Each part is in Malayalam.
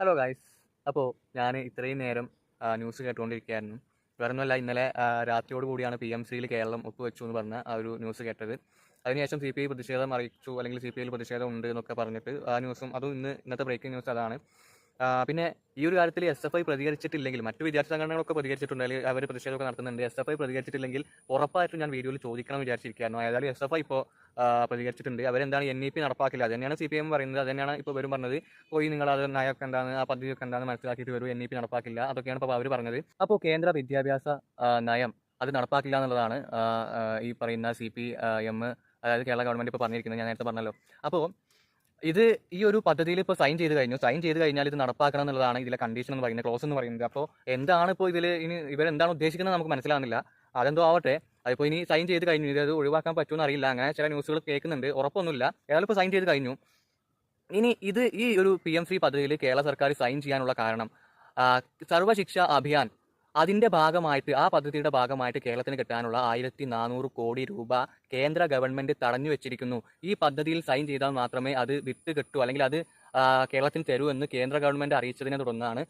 ഹലോ ഗായ്സ് അപ്പോൾ ഞാൻ ഇത്രയും നേരം ന്യൂസ് കേട്ടുകൊണ്ടിരിക്കുകയായിരുന്നു വേറെ ഒന്നുമല്ല ഇന്നലെ രാത്രിയോട് കൂടിയാണ് പി എം സിയിൽ കേരളം ഒപ്പുവെച്ചു എന്ന് പറഞ്ഞ ആ ഒരു ന്യൂസ് കേട്ടത്. അതിനുശേഷം സി പി ഐ പ്രതിഷേധം അറിയിച്ചു അല്ലെങ്കിൽ സി പി ഐയിൽ പ്രതിഷേധം ഉണ്ട് എന്നൊക്കെ പറഞ്ഞിട്ട് ആ ന്യൂസും അതും ഇന്ന് ഇന്നത്തെ ബ്രേക്കിംഗ് ന്യൂസ് അതാണ്. പിന്നെ ഈ ഒരു കാര്യത്തിൽ എസ് എഫ് ഐ പ്രതികരിച്ചിട്ടില്ലെങ്കിൽ മറ്റു വിദ്യാർത്ഥി സംഘടനകളൊക്കെ പ്രതികരിച്ചിട്ടുണ്ട് അല്ലെങ്കിൽ അവർ പ്രതിഷേധമൊക്കെ നടത്തുന്നുണ്ട് എസ് എഫ് ഐ പ്രതികരിച്ചിട്ടില്ലെങ്കിൽ ഉറപ്പായിട്ടും ഞാൻ വീഡിയോയിൽ ചോദിക്കണം വിചാരിച്ചിരിക്കുകയായിരുന്നു ഏതായാലും എസ് എഫ് ഐ ഇപ്പോൾ പ്രതികരിച്ചിട്ടുണ്ട്. അവരെന്താണ് എൻ ഇ പി നടപ്പാക്കില്ല. അത് തന്നെയാണ് സി പി എം പറയുന്നത്. അത് തന്നെയാണ് ഇപ്പോൾ വരും പറഞ്ഞത്. പോയി നിങ്ങൾ അത് നയമൊക്കെ എന്താണ് ആ പദ്ധതിയൊക്കെ എന്താണെന്ന് മനസ്സിലാക്കിയിട്ട് വരും എൻ ഇ പി നടപ്പാക്കില്ല. അതൊക്കെയാണ് ഇപ്പോൾ അവർ പറഞ്ഞത്. അപ്പോൾ കേന്ദ്ര വിദ്യാഭ്യാസ നയം അത് നടപ്പാക്കില്ല എന്നുള്ളതാണ് ഈ പറയുന്ന സി പി എം അതായത് കേരള ഗവൺമെന്റ് ഇപ്പോൾ പറഞ്ഞിരിക്കുന്നത്. ഞാൻ നേരത്തെ പറഞ്ഞല്ലോ. അപ്പോൾ ഇത് ഈ ഒരു പദ്ധതിയിൽ ഇപ്പോൾ സൈൻ ചെയ്ത് കഴിഞ്ഞു. സൈൻ ചെയ്ത് കഴിഞ്ഞാൽ ഇത് നടപ്പാക്കണം എന്നുള്ളതാണ് ഇതിലെ കണ്ടീഷൻ എന്ന് പറയുന്നത് ക്ലോസ് എന്ന് പറയുന്നത്. അപ്പോൾ എന്താണ് ഇപ്പോൾ ഇതിൽ ഇനി ഇവരെന്താണ് ഉദ്ദേശിക്കുന്നത് നമുക്ക് മനസ്സിലാകുന്നില്ല അതെന്തോ ആവട്ടെ അതിപ്പോൾ ഇനി സൈൻ ചെയ്ത് കഴിഞ്ഞു. ഇത് ഒഴിവാക്കാൻ പറ്റുമെന്ന് അറിയില്ല അങ്ങനെ ചില ന്യൂസുകൾ കേൾക്കുന്നുണ്ട്. ഉറപ്പൊന്നുമില്ല. ഏതായാലും സൈൻ ചെയ്ത് കഴിഞ്ഞു. ഇനി ഇത് ഈ ഒരു പി എം ശ്രീ പദ്ധതിയിൽ കേരള സർക്കാർ സൈൻ ചെയ്യാനുള്ള കാരണം സർവശിക്ഷ അഭിയാൻ അതിന്റെ ഭാഗമായിട്ട് ആ പദ്ധതിയുടെ ഭാഗമായിട്ട് കേരളത്തിന് കിട്ടാനുള്ള ആയിരത്തി നാനൂറ് കോടി രൂപ കേന്ദ്ര ഗവൺമെന്റ് തടഞ്ഞു വെച്ചിരിക്കുന്നു. ഈ പദ്ധതിയിൽ സൈൻ ചെയ്താൽ മാത്രമേ അത് വിത്ത് കിട്ടൂ. അല്ലെങ്കിൽ അത് ആ, കേരളത്തിന് തരൂ എന്ന് കേന്ദ്ര ഗവൺമെന്റ് അറിയിച്ചതിനെ തുടർന്നാണ്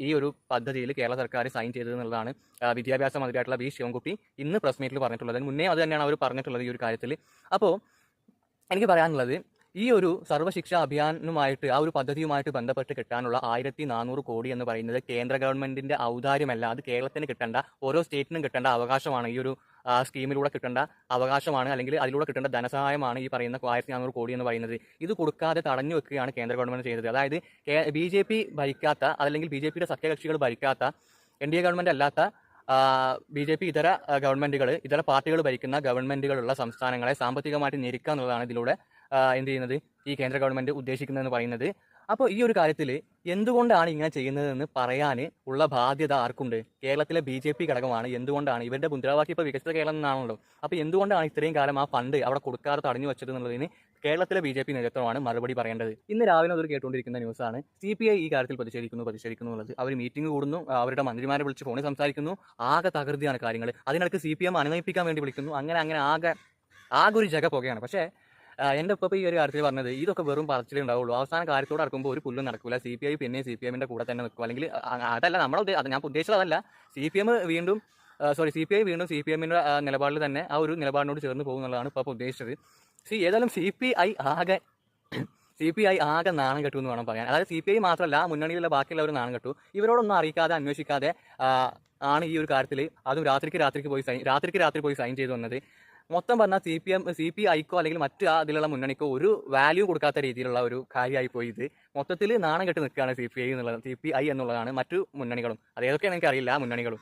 ഈ ഒരു പദ്ധതിയിൽ കേരള സർക്കാർ സൈൻ ചെയ്തത് എന്നുള്ളതാണ് വിദ്യാഭ്യാസ മന്ത്രിയായിട്ടുള്ള വി ശിവൻകുട്ടി ഇന്ന് പ്രസ് മീറ്റിൽ പറഞ്ഞിട്ടുള്ളത്. മുന്നേ അത് തന്നെയാണ് അവർ പറഞ്ഞിട്ടുള്ളത് ഈ ഒരു കാര്യത്തിൽ. അപ്പോൾ എനിക്ക് പറയാനുള്ളത് ഈ ഒരു സർവശിക്ഷ അഭിയാനുമായിട്ട് ആ ഒരു പദ്ധതിയുമായിട്ട് ബന്ധപ്പെട്ട് കിട്ടാനുള്ള ആയിരത്തി നാനൂറ് കോടി എന്ന് പറയുന്നത് കേന്ദ്ര ഗവൺമെന്റിന്റെ ഔദാര്യമല്ല അത് കേരളത്തിന് കിട്ടേണ്ട ഓരോ സ്റ്റേറ്റിനും കിട്ടേണ്ട അവകാശമാണ് ഈ ഒരു സ്കീമിലൂടെ കിട്ടേണ്ട അവകാശമാണ് അല്ലെങ്കിൽ അതിലൂടെ കിട്ടേണ്ട ധനസഹായമാണ് ഈ പറയുന്ന ആയിരത്തി നാനൂറ് കോടി എന്ന് പറയുന്നത്. ഇത് കൊടുക്കാതെ തടഞ്ഞു വെക്കുകയാണ് കേന്ദ്ര ഗവൺമെന്റ് ചെയ്തത്. അതായത് ബി ജെ പി ഭരിക്കാത്ത അല്ലെങ്കിൽ ബി ജെ പിയുടെ സഖ്യകക്ഷികൾ ഭരിക്കാത്ത എൻ ഡി എ ഗവൺമെന്റ് അല്ലാത്ത ബി ജെ പി ഇതര ഗവൺമെന്റുകൾ ഇതര പാർട്ടികൾ ഭരിക്കുന്ന ഗവൺമെന്റുകളുള്ള സംസ്ഥാനങ്ങളെ സാമ്പത്തികമായിട്ട് ഞെരുക്കുക എന്നുള്ളതാണ് ഇതിലൂടെ എന്ത് ചെയ്യുന്നത് ഈ കേന്ദ്ര ഗവൺമെന്റ് ഉദ്ദേശിക്കുന്നതെന്ന് പറയുന്നത്. അപ്പോൾ ഈ ഒരു കാര്യത്തിൽ എന്തുകൊണ്ടാണ് ഇങ്ങനെ ചെയ്യുന്നതെന്ന് പറയാൻ ഉള്ള ബാധ്യത ആർക്കുണ്ട്? കേരളത്തിലെ ബി ജെ പി ഘടകമാണ്. എന്തുകൊണ്ടാണ്? ഇവരുടെ മുദ്രാവാക്യം ഇപ്പോൾ വികസിത കേരളം എന്നാണല്ലോ. അപ്പോൾ എന്തുകൊണ്ടാണ് ഇത്രയും കാലം ആ ഫണ്ട് അവിടെ കൊടുക്കാതെ തടഞ്ഞു വെച്ചത് എന്നുള്ളതിന് കേരളത്തിലെ ബി ജെ പി നേതൃത്വമാണ് മറുപടി പറയേണ്ടത്. ഇന്ന് രാവിലെ അത് കേട്ടുകൊണ്ടിരിക്കുന്ന ന്യൂസാണ് സി പി ഐ ഈ കാര്യത്തിൽ പ്രതിഷേധിക്കുന്നു പ്രതിഷേധിക്കുന്നു എന്നുള്ളത്. അവർ മീറ്റിംഗ് കൂടുന്നു അവരുടെ മന്ത്രിമാരെ വിളിച്ച് ഫോണിൽ സംസാരിക്കുന്നു ആകെ തകൃതിയാണ് കാര്യങ്ങൾ അതിനിടയ്ക്ക് സി പി എം അനുനയിപ്പിക്കാൻ വേണ്ടി വിളിക്കുന്നു. അങ്ങനെ അങ്ങനെ ആകെ ആകെ ഒരു ജഗ പുകയാണ്. പക്ഷേ എന്റെ ഒപ്പം ഈ ഒരു കാര്യത്തിൽ പറഞ്ഞത് ഇതൊക്കെ വെറും പറച്ചിലേ ഉണ്ടാവുള്ളൂ. അവസാന കാര്യത്തോട് അടക്കുമ്പോൾ ഒരു പുല്ലും നടക്കില്ല സി പി ഐ പിന്നെ സി പി എമ്മിന്റെ കൂടെ തന്നെ നിൽക്കും അല്ലെങ്കിൽ അതല്ല നമ്മളെ ഞാൻ ഉദ്ദേശിച്ചത് അതല്ല. സി പി എം വീണ്ടും സോറി സി പി ഐ വീണ്ടും സി പി എമ്മിന്റെ നിലപാടിൽ തന്നെ ആ ഒരു നിലപാടിനോട് ചേർന്ന് പോകും എന്നുള്ളതാണ് ഇപ്പോൾ ഉദ്ദേശിച്ചത്. സി ഏതായാലും സി പി ഐ ആകെ സി പി ഐ ആകെ നാണം കെട്ടു എന്ന് വേണം പറയാൻ. അതായത് സി പി ഐ മാത്രമല്ല മുന്നണിയിലുള്ള ബാക്കിയുള്ളവർ നാണം കെട്ടു. ഇവരോടൊന്നും അറിയിക്കാതെ അന്വേഷിക്കാതെ ആണ് ഈ ഒരു കാര്യത്തിൽ അതും രാത്രിക്ക് രാത്രിക്ക് പോയി സൈൻ രാത്രിക്ക് രാത്രി പോയി സൈൻ ചെയ്തു വന്നത്. മൊത്തം പറഞ്ഞാൽ C P M C P ഐക്കോ അല്ലെങ്കിൽ മറ്റു ആ ഇതിലുള്ള മുന്നണിക്കോ ഒരു വാല്യൂ കൊടുക്കാത്ത രീതിയിലുള്ള ഒരു കാര്യമായി പോയി ഇത്. മൊത്തത്തിൽ നാണം കെട്ട് നിൽക്കുകയാണ് സി പി ഐ എന്നുള്ളത് സി പി ഐ എന്നുള്ളതാണ് മറ്റു മുന്നണികളും. അത് ഏതൊക്കെയാണെന്ന് എനിക്കറിയില്ല ആ മുന്നണികളും.